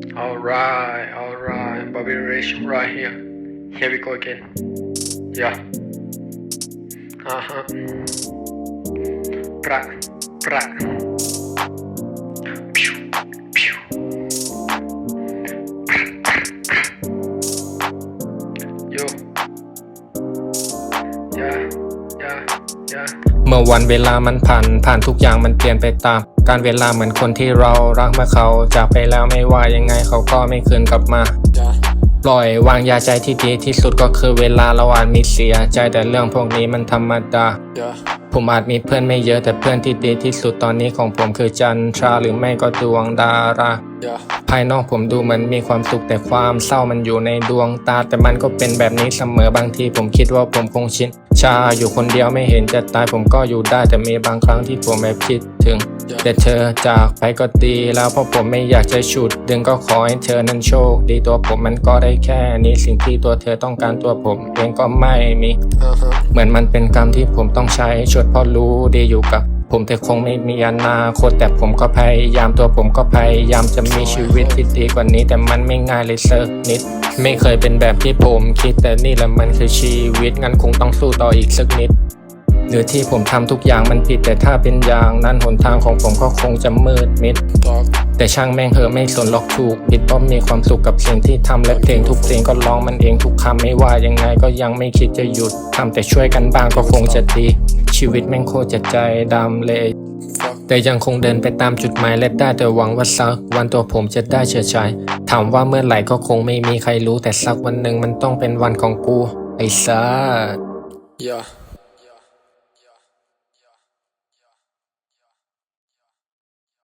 Alright, alright, Bobby Rich right here. Here we go again. Yeah. Uh huh. Pra, pra. Pew, pew. Yo. Yeah, yeah, yeah. เมื่อวันเวลามันผ่านผ่านทุกอย่างมันเปลี่ยนไปตาม การเวลาเหมือนคนที่เรารักเมื่อเขาจากไปแล้วไม่ว่ายังไงเขาก็ไม่คืนกลับมาปล่อยวางยาใจที่ดีที่สุดก็คือเวลาเราอาจมีเสียใจแต่เรื่องพวกนี้มันธรรมดา ผมอาจมีเพื่อนไม่เยอะแต่เพื่อนที่ดีที่สุดตอนนี้ของผมคือจันทราหรือไม่ก็ดวงดารา ภายนอกผมดูเหมือนมีความสุขแต่ความเศร้ามันอยู่ในดวงตา แต่มันก็เป็นแบบนี้เสมอบางทีผมคิดว่าผมคงชินชาอยู่คนเดียวไม่เห็นจะตายผมก็อยู่ได้แต่มีบางครั้งที่ผมแอบคิดถึง แต่เธอจากไปก็ดีแล้วเพราะผมไม่อยากจะฉุด ดึงก็ขอให้เธอนั้นโชค ดีตัวผมมันก็ได้แค่นี้สิ่งที่ตัวเธอต้องการตัวผมเองก็ไม่มี เหมือนมันเป็นกรรมที่ผมต้องใช้ชดเพราะรู้ดีอยู่กับ ผมแต่คงไม่มีอนาคตแต่ผมก็พยายามตัวผมก็พยายามจะมีชีวิตที่ดีกว่านี้ แต่มันไม่ง่ายเลยสักนิด ไม่เคยเป็นแบบที่ผมคิดแต่นี่แหละมันคือชีวิตงั้นคงต้องสู้ต่ออีกสักนิดหรือที่ผมทำทุกอย่างมันผิดแต่ถ้าเป็นอย่างนั้นหนทางของผมก็คงจะมืดมิด แต่ช่างแม่งเหอะไม่สนหรอกถูกผิดเพราะมีความสุขกับสิ่งที่ทำและเพลงทุกเพลงก็ร้องมันเองทุกคำไม่ว่ายังไงก็ยังไม่คิดจะหยุดทำแต่ช่วยกันบ้างก็คงจะดี ชีวิตแม่งโคตรจะใจดำเลย แต่ยังคงเดินไปตามจุดหมายและได้แต่หวังว่าสักวันตัวผมจะได้เฉยชายถามว่าเมื่อไหร่ก็คงไม่มีใครรู้แต่สักวันหนึ่งมันต้องเป็นวันของกู ไอ้ซ่า Yeah.